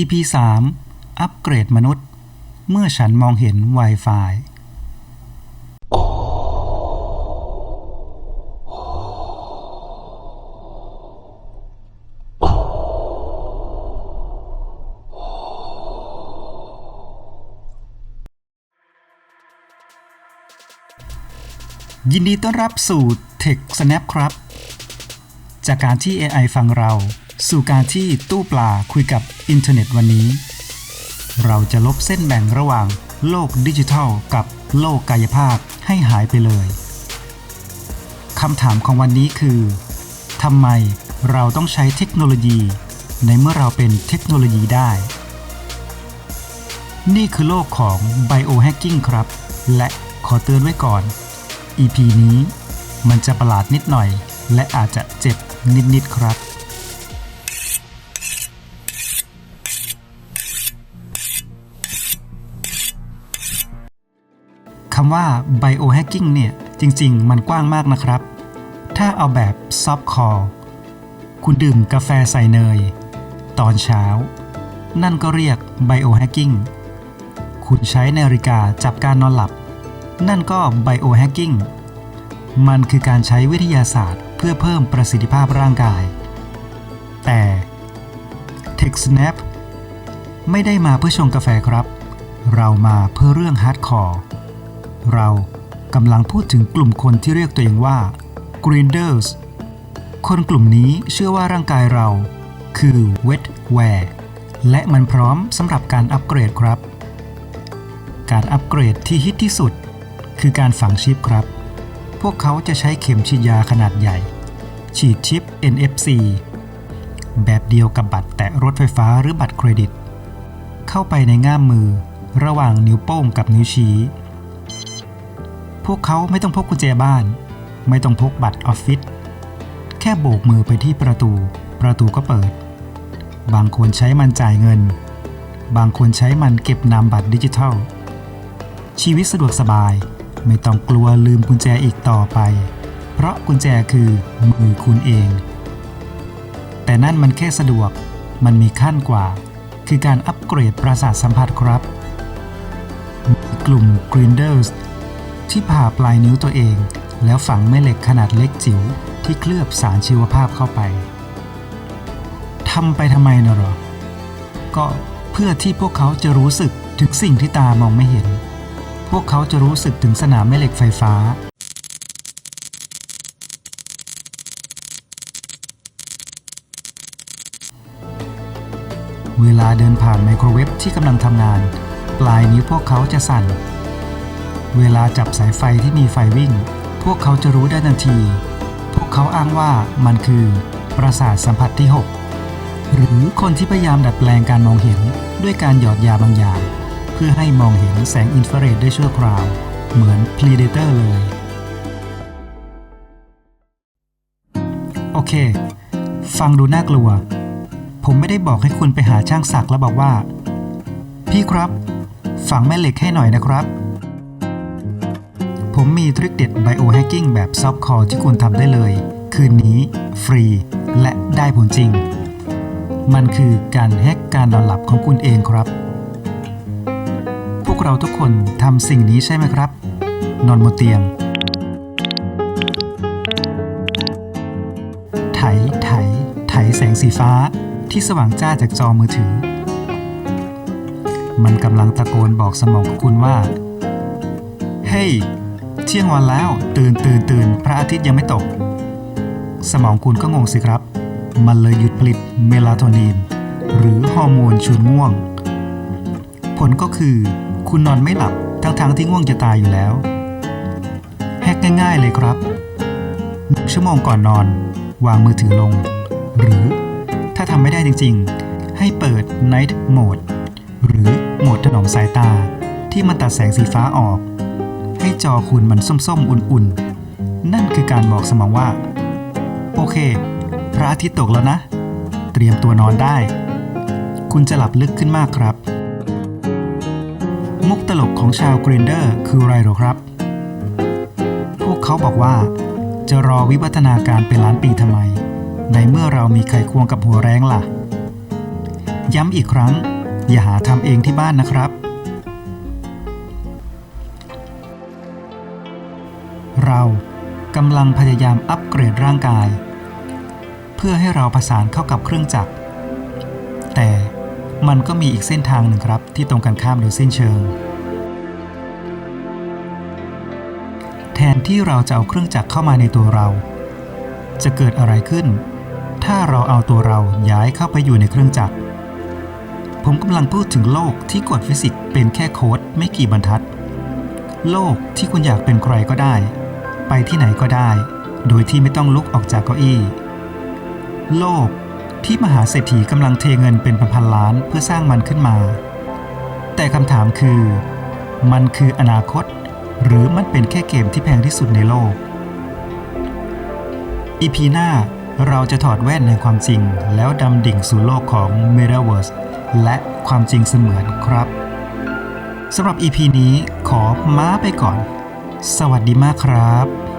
EP 3 อัปเกรดมนุษย์ เมื่อฉันมองเห็น Wi-Fi ยินดีต้อนรับสู่ Tech Snap ครับ จากการที่ AI ฟังเรา สู่การที่ตู้ปลาคุยกับอินเทอร์เน็ตวันนี้ เราจะลบเส้นแบ่งระหว่างโลกดิจิทัล กับโลกกายภาพให้หายไปเลยคำถามของวันนี้คือทำไมเราต้องใช้เทคโนโลยี ในเมื่อเราเป็นเทคโนโลยีได้ นี่คือโลกของ Biohacking ครับ และขอเตือนไว้ก่อน EP นี้มันจะประหลาดนิดหน่อย และอาจจะเจ็บ นิด ๆ ครับ คำว่า biohacking เนี่ย จริง ๆ มันกว้างมากนะครับ ถ้าเอาแบบ soft core คุณดื่มกาแฟใส่เนย ตอนเช้า นั่นก็เรียก biohacking คุณใช้นาฬิกาจับการนอนหลับ นั่นก็ biohacking มันคือการใช้วิทยาศาสตร์ เพื่อเพิ่มประสิทธิภาพร่างกาย แต่ TechSnap ไม่ได้มาเพื่อชงกาแฟครับ เรามาเพื่อเรื่องฮาร์ดคอร์เรากำลังพูดถึงกลุ่มคนที่เรียกตัวเองว่า Grinders คนกลุ่มนี้เชื่อว่าร่างกายเรา คือ Wetware และมันพร้อมสำหรับการอัปเกรดครับ การอัปเกรดที่ฮิตที่สุด คือการฝังชิปครับ พวกเขาจะใช้เข็มฉีดยาขนาดใหญ่ ฉีดชิป NFC แบบเดียวกับบัตรแตะรถไฟฟ้าหรือบัตรเครดิต เข้าไปในง่ามมือระหว่างนิ้วโป้งกับนิ้วชี้ พวกเขาไม่ต้องพกกุญแจบ้าน ไม่ต้องพกบัตรออฟฟิศ แค่โบกมือไปที่ประตู ประตูก็เปิด บางคนใช้มันจ่ายเงิน บางคนใช้มันเก็บนามบัตรดิจิทัล ชีวิตสะดวกสบาย ไม่ต้องกลัวลืมกุญแจอีกต่อไป เพราะกุญแจคือมือคุณเอง แต่นั่นมันแค่สะดวก มันมีขั้นกว่า คือการอัปเกรดประสาทสัมผัสครับกลุ่ม Grinders ที่ผ่าปลายนิ้วตัวเอง แล้วฝังแม่เหล็กขนาดเล็กจิ๋วที่เคลือบสารชีวภาพเข้าไปทำไปทำไมนะหรอ ก็เพื่อที่พวกเขาจะรู้สึกถึงสิ่งที่ตามองไม่เห็น พวกเขาจะรู้สึกถึงสนามแม่เหล็กไฟฟ้า เวลาเดินผ่านไมโครเวฟที่กำลังทำงาน ปลายนิ้วพวกเขาจะสั่น เวลาจับสายไฟที่มีไฟวิ่ง พวกเขาจะรู้ได้ทันที พวกเขาอ้างว่ามันคือประสาทสัมผัสที่ 6 หรือคนที่พยายามดัดแปลงการมองเห็นด้วยการหยอดยาบางอย่าง พื่อให้มองเห็นแสงอินฟราเรดได้ชั่วคราว เหมือน Predator เลย โอเค ฟังดูน่ากลัว ผมไม่ได้บอกให้คุณไปหาช่างศักด์แล้วบอกว่า พี่ครับ ฝังแม่เหล็กให้หน่อยนะครับ ผมมีทริคเด็ด Biohacking แบบซอฟต์คอร์ที่คุณทำได้เลย คืนนี้ฟรี และได้ผลจริง มันคือการแฮกการนอนหลับของคุณเองครับ วกเราทุกคนทำสิ่งนี้ใช่ไหมครับ นอนบนเตียง ไถ ไถ ไถแสงสีฟ้าที่สว่างจ้าจากจอมือถือ มันกำลังตะโกนบอกสมองของคุณว่า เฮ้ยเที่ยงวันแล้ว ตื่นตื่นตื่นพระอาทิตย์ยังไม่ตก สมองคุณก็งงสิครับ มันเลยหยุดผลิตเมลาโทนิน หรือฮอร์โมนชวนง่วง ผลก็คือ คุณนอนไม่หลับทั้งๆทที่ง่วงจะตายอยู่แล้ว แฮกง่ายๆเลยครับหนึ่งชั่วโมงก่อนนอน วางมือถือลง หรือถ้าทำไม่ได้จริงๆ ให้เปิด Night Mode หรือโหมดถนอมสายตาที่มันตัดแสงสีฟ้าออก ให้จอคุณมันส้มๆ อุ่นๆ นั่นคือการบอกสมองว่า โอเค พระอาทิตย์ตกแล้วนะ เตรียมตัวนอนได้ คุณจะหลับลึกขึ้นมากครับ มุกตลกของชาวกรีนเดอร์คืออะไรหรอครับ พวกเขาบอกว่า จะรอวิวัฒนาการเป็นล้านปีทำไม ในเมื่อเรามีไขควงกับหัวแรงล่ะ ย้ำอีกครั้ง อย่าหาทำเองที่บ้านนะครับ เรากำลังพยายามอัปเกรดร่างกาย เพื่อให้เราประสานเข้ากับเครื่องจักรแต่ มันก็มีอีกเส้นทางหนึ่งครับ ที่ตรงกันข้ามโดยสิ้นเชิง แทนที่เราจะเอาเครื่องจักรเข้ามาในตัวเรา จะเกิดอะไรขึ้น ถ้าเราเอาตัวเราย้ายเข้าไปอยู่ในเครื่องจักร ผมกำลังพูดถึงโลกที่กฎฟิสิกส์เป็นแค่โค้ดไม่กี่บรรทัด โลกที่คุณอยากเป็นใครก็ได้ ไปที่ไหนก็ได้ โดยที่ไม่ต้องลุกออกจากเก้าอี้ โลก ที่มหาเศรษฐีกำลังเทเงินเป็นพันๆล้านเพื่อสร้างมันขึ้นมา แต่คำถามคือ มันคืออนาคต หรือมันเป็นแค่เกมที่แพงที่สุดในโลก อีพีหน้าเราจะถอดแว่นในความจริง แล้วดำดิ่งสู่โลกของ Metaverse และความจริงเสมือนครับสำหรับ EP นี้ขอม้าไปก่อน สวัสดีมากครับ